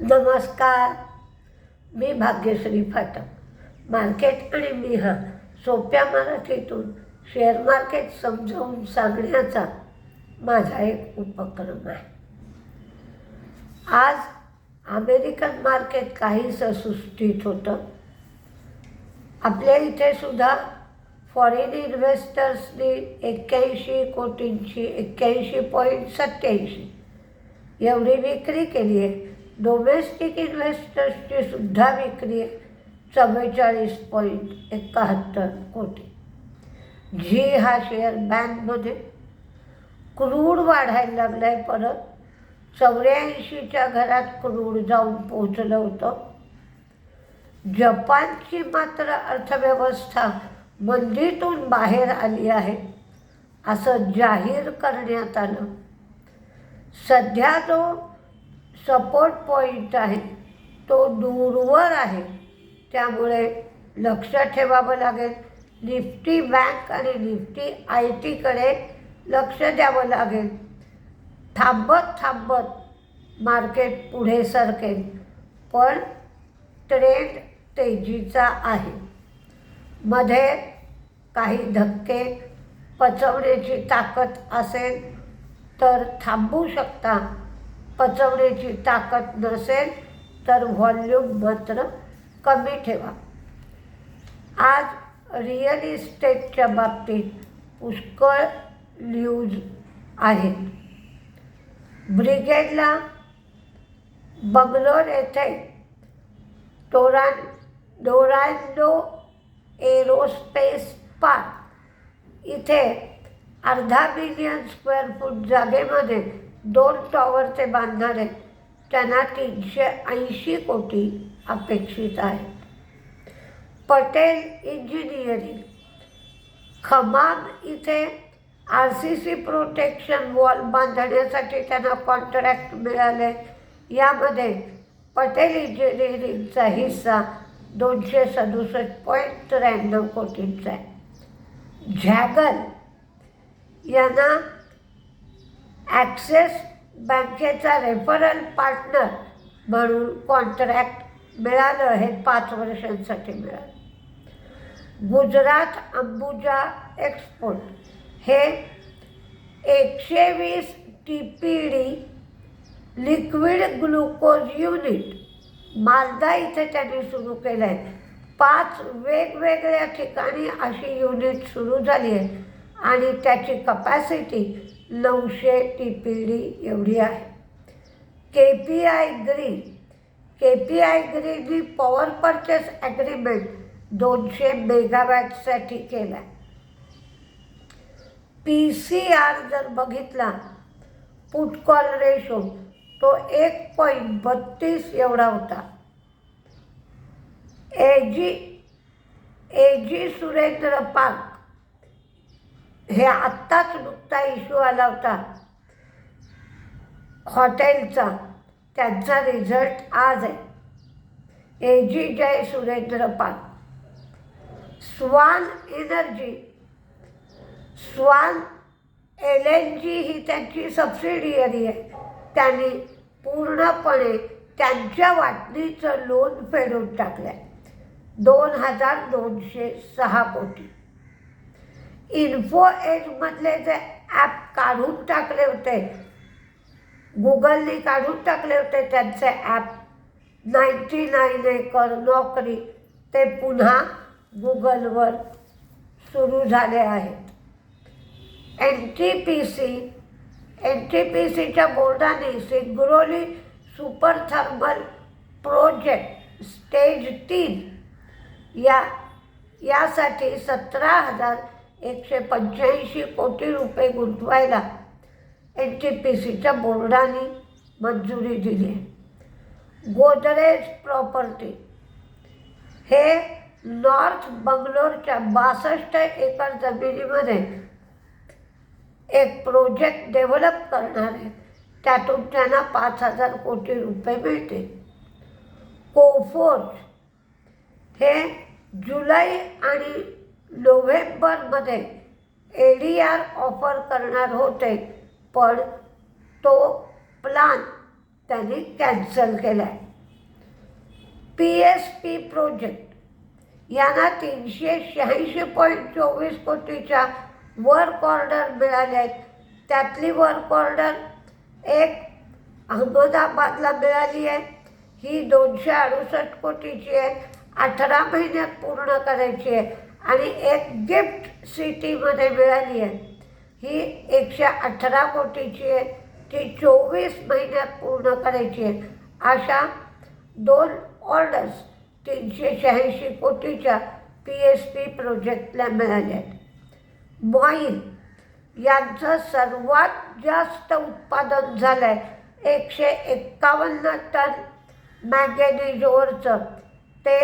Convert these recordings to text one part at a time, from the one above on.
नमस्कार. मी भाग्यश्री फाटक. मार्केट आणि मी हा सोप्या मराठीतून शेअर मार्केट समजावून सांगण्याचा माझा एक उपक्रम आहे. आज अमेरिकन मार्केट काहीसं सुस्थित होतं? आपल्या इथे सुद्धा फॉरेन इन्व्हेस्टर्सनी एक्क्याऐंशी कोटींची एक्क्याऐंशी पॉईंट सत्याऐंशी एवढी विक्री केली आहे डोमेस्टिक इन्व्हेस्टर्सची सुद्धा विक्री चव्वेचाळीस पॉईंट एकाहत्तर कोटी. झी हा शेअर बँकमध्ये क्रूड वाढायला लागला आहे परत चौऱ्याऐंशीच्या घरात क्रूड जाऊन पोहोचलं होतं. जपानची मात्र अर्थव्यवस्था मंदीतून बाहेर आली आहे असं जाहीर करण्यात आलं. सध्या जो सपोर्ट पॉईंट आहे. तो दूरवर आहे. त्यामुळे लक्ष ठेवावं लागेल. निफ्टी बँक आणि निफ्टी आय टीकडे लक्ष द्यावं लागेल. थांबत थांबत मार्केट पुढे सरकेल. पण ट्रेंड तेजीचा आहे. मध्ये काही धक्के पचवण्याची ताकद असेल तर थांबू शकता. पचवण्याची ताकद नसेल तर व्हॉल्यूम मात्र कमी ठेवा. आज रिअल इस्टेटच्या बाबतीत पुष्कळ न्यूज आहेत. ब्रिगेडला बंगलोर येथे टोरान डोरांडो एरोस्पेस पार्क इथे अर्धा बिलियन स्क्वेअर फूट जागेमध्ये दोन टॉवरचे बांधणारे बांधणार आहेत त्यांना तीनशे ऐंशी कोटी अपेक्षित आहे. पटेल इंजिनिअरिंग खमान इथे R C C protection wall बांधण्यासाठी त्यांना कॉन्ट्रॅक्ट मिळाले. यामध्ये पटेल इंजिनिअरिंगचा हिस्सा दोनशे सदुसष्ट पॉईंट त्र्याण्णव कोटींचा आहे. झॅगल यांना ॲक्सेस बँकेचा रेफरल पार्टनर म्हणून कॉन्ट्रॅक्ट मिळालं हे पाच वर्षांसाठी मिळालं. गुजरात अंबुजा एक्सपोर्ट. हे एकशे वीस T P D liquid glucose unit Malda इथे त्यांनी सुरू केलं आहे पाच वेगवेगळ्या ठिकाणी अशी युनिट सुरू झाली आहे आणि त्याची कपॅसिटी नऊशे टी पी डी एवढी आहे. K P I green K P I green power purchase agreement दोनशे मेगावॅटसाठी केला आहे पी सी आर जर बघितला पुट कॉल रेशो तो एक पॉईंट बत्तीस एवढा होता. ए जी ए जी सुरेंद्र पार्क हे आत्ताच नुकता इश्यू आला होता. हॉटेलचा. त्यांचा रिझल्ट आज आहे. A G Jay Surendra Pal. Swan Energy. Swan L N G ही त्यांची सबसिडियरी आहे. त्यांनी पूर्णपणे त्यांच्या वाटणीचं लोन फेडून टाकलं आहे दोन हजार दोनशे सहा कोटी. इन्फो एजमधले जे ॲप काढून टाकले होते. गुगलने काढून टाकले होते त्यांचे ॲप नाईन्टी नाईन एकर नोकरी ते पुन्हा गुगलवर सुरू झाले आहेत. N T P C N T P सीच्या बोर्डाने Singrauli super thermal project stage तीन या यासाठी सतरा हजार एकशे पंच्याऐंशी कोटी रुपये गुंतवायला एन टी पी सीच्या बोर्डाने मंजुरी दिली आहे. गोदरेज प्रॉपर्टी हे नॉर्थ बंगलोरच्या बासष्ट एकर जमिनीमध्ये एक प्रोजेक्ट डेव्हलप करणार आहे. त्यातून त्यांना पाच हजार कोटी रुपये मिळते कोफोर्ज हे जुलै आणि नोव्हेंबरमध्ये ए डी आर ऑफर करणार होते पण तो प्लान त्यांनी कॅन्सल केला आहे पी एस पी प्रोजेक्ट यांना तीनशे शहाऐंशी पॉईंट चोवीस कोटीच्या वर्क ऑर्डर मिळाल्या आहेत त्यातली वर्क ऑर्डर एक अहमदाबादला मिळाली आहे. ही दोनशे अडुसष्ट कोटीची आहे. अठरा महिन्यात पूर्ण करायची आहे. आणि एक गिफ्ट सिटीमध्ये मिळाली आहे. ही एकशे अठरा कोटीची आहे. ती चोवीस महिन्यात पूर्ण करायची आहे. अशा दोन ऑर्डर्स तीनशे शहाऐंशी कोटीच्या पी एस पी प्रोजेक्टला मिळाल्या आहेत. मॉईल यांचं सर्वात जास्त उत्पादन झालं आहे एकशे एक्कावन्न टन मॅगॅनिजोरचं. ते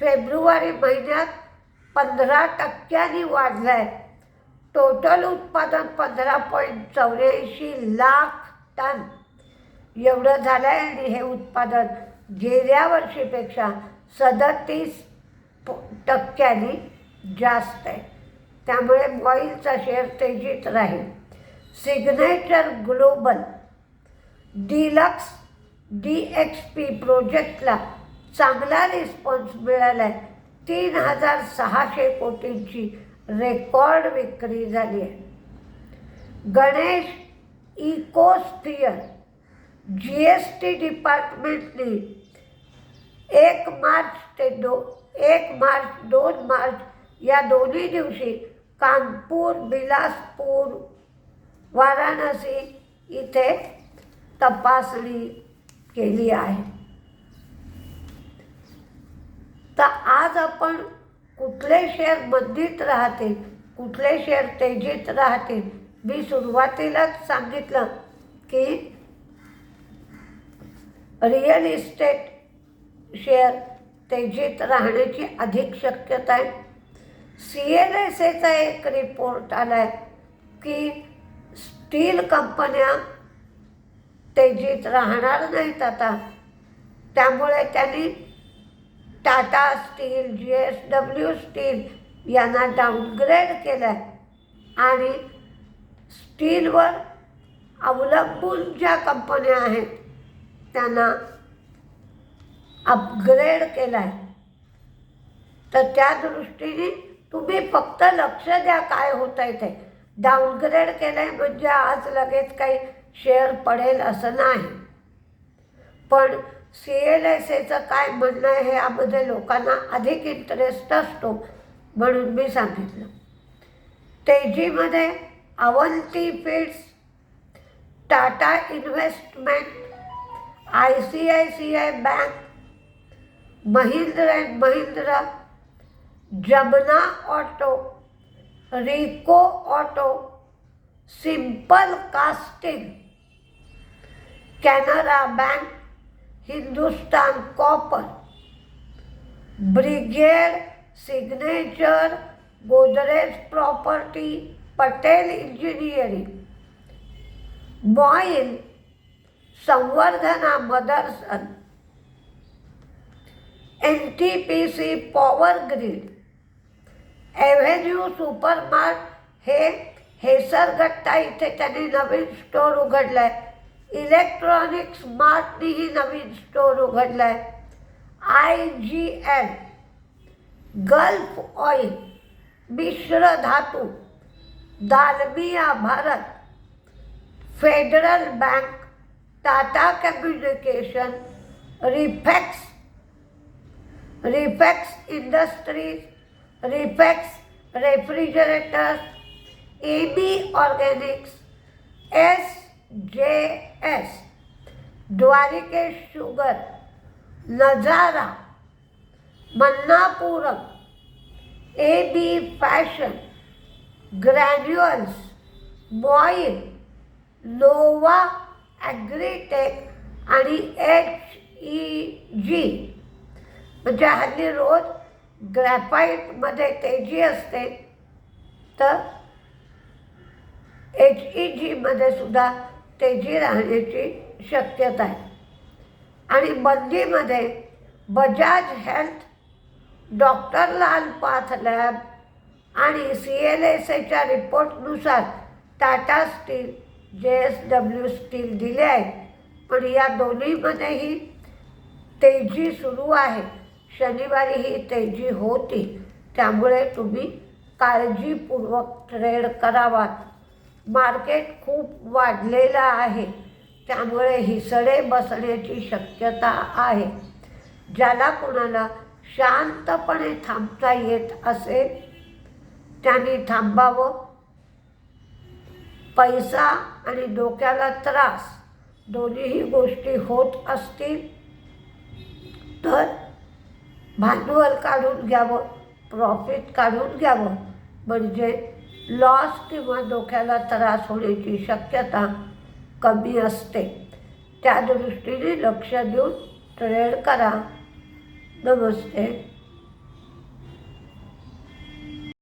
फेब्रुवारी महिन्यात पंधरा टक्क्यांनी वाढलं आहे टोटल उत्पादन पंधरा पॉईंट चौऱ्याऐंशी लाख टन. एवढं झालं आहे आणि हे उत्पादन गेल्या वर्षीपेक्षा सदतीस प- टक्क्यांनी जास्त आहे. त्यामुळे मॉईलचा शेअर तेजीत राहील. Signature Global Deluxe D X P प्रोजेक्टला चांगला रिस्पॉन्स मिळाला आहे तीन हजार सहाशे कोटींची रेकॉर्ड विक्री झाली आहे. Ganesh Ecosphere G S T डिपार्टमेंटने एक मार्च ते दो एक मार्च दोन मार्च या दोन्ही दिवशी कानपूर बिलासपूर वाराणसी इथे तपासणी केली आहे तर आज आपण कुठले शेअर बंदीत राहतील कुठले शेअर तेजीत राहतील मी सुरुवातीलाच सांगितलं की रिअल इस्टेट शेअर तेजीत राहण्याची अधिक शक्यता आहे. सी एन एस एचा एक रिपोर्ट आला आहे की स्टील कंपन्या तेजीत राहणार नाहीत आता. त्यामुळे त्यांनी Tata steel G S W steel यांना डाऊनग्रेड केलं आहे आणि स्टीलवर अवलंबून ज्या कंपन्या आहेत त्यांना अपग्रेड केला आहे तर त्या दृष्टीने तुम्ही फक्त लक्ष द्या काय होत आहे ते. डाऊनग्रेड केलं आहे म्हणजे आज लगेच काही शेअर पडेल असं नाही. पण सी एल एस एचं काय म्हणणं आहे यामध्ये लोकांना अधिक इंटरेस्ट असतो म्हणून मी सांगितलं. तेजीमध्ये Avanti feeds Tata investment I C I C I bank Mahindra and Mahindra Jamna auto Rico auto simple casting Canara bank Hindustan copper, brigade signature, Godrej property, Patel engineering MOIL Samvardhana Motherson, N T P C power grid avenue supermart हे हेसरगट्टा इथे त्यांनी नवीन store उघडला. आहे electronic स्मार्टनीही नवीन store उघडला आहे I G L gulf oil Mishra Dhatu Dalmia Bharat federal bank Tata communication Refex Refex industries Refex refrigerators J S Dwarikesh sugar Nazara Manappuram A B fashion graduals boil Nova agritech आणि H E G म्हणजे हल्ली रोज ग्रॅफाईटमध्ये तेजी असते तर H E जीमध्ये सुद्धा तेजी राहण्याची शक्यता आहे. आणि बंदीमध्ये Bajaj health doctor Lal path lab आणि सी एल एस एच्या रिपोर्टनुसार Tata steel J S W steel दिले आहेत. पण या दोन्हीमध्येही तेजी सुरू आहे. शनिवारी ही तेजी होती. त्यामुळे तुम्ही काळजीपूर्वक ट्रेड करावात. मार्केट खूप वाढलेलं आहे. त्यामुळे हिसडे बसण्याची शक्यता आहे. ज्याला कोणाला शांतपणे थांबता येत असेल त्यांनी थांबावं. पैसा आणि डोक्याला त्रास दोन्हीही गोष्टी होत असतील तर भांडवल काढून घ्यावं प्रॉफिट काढून घ्यावं. म्हणजे लॉस किंवा डोक्याला त्रास होण्याची शक्यता कमी असते. त्या दृष्टीने लक्ष देऊन ट्रेड करा. नमस्ते.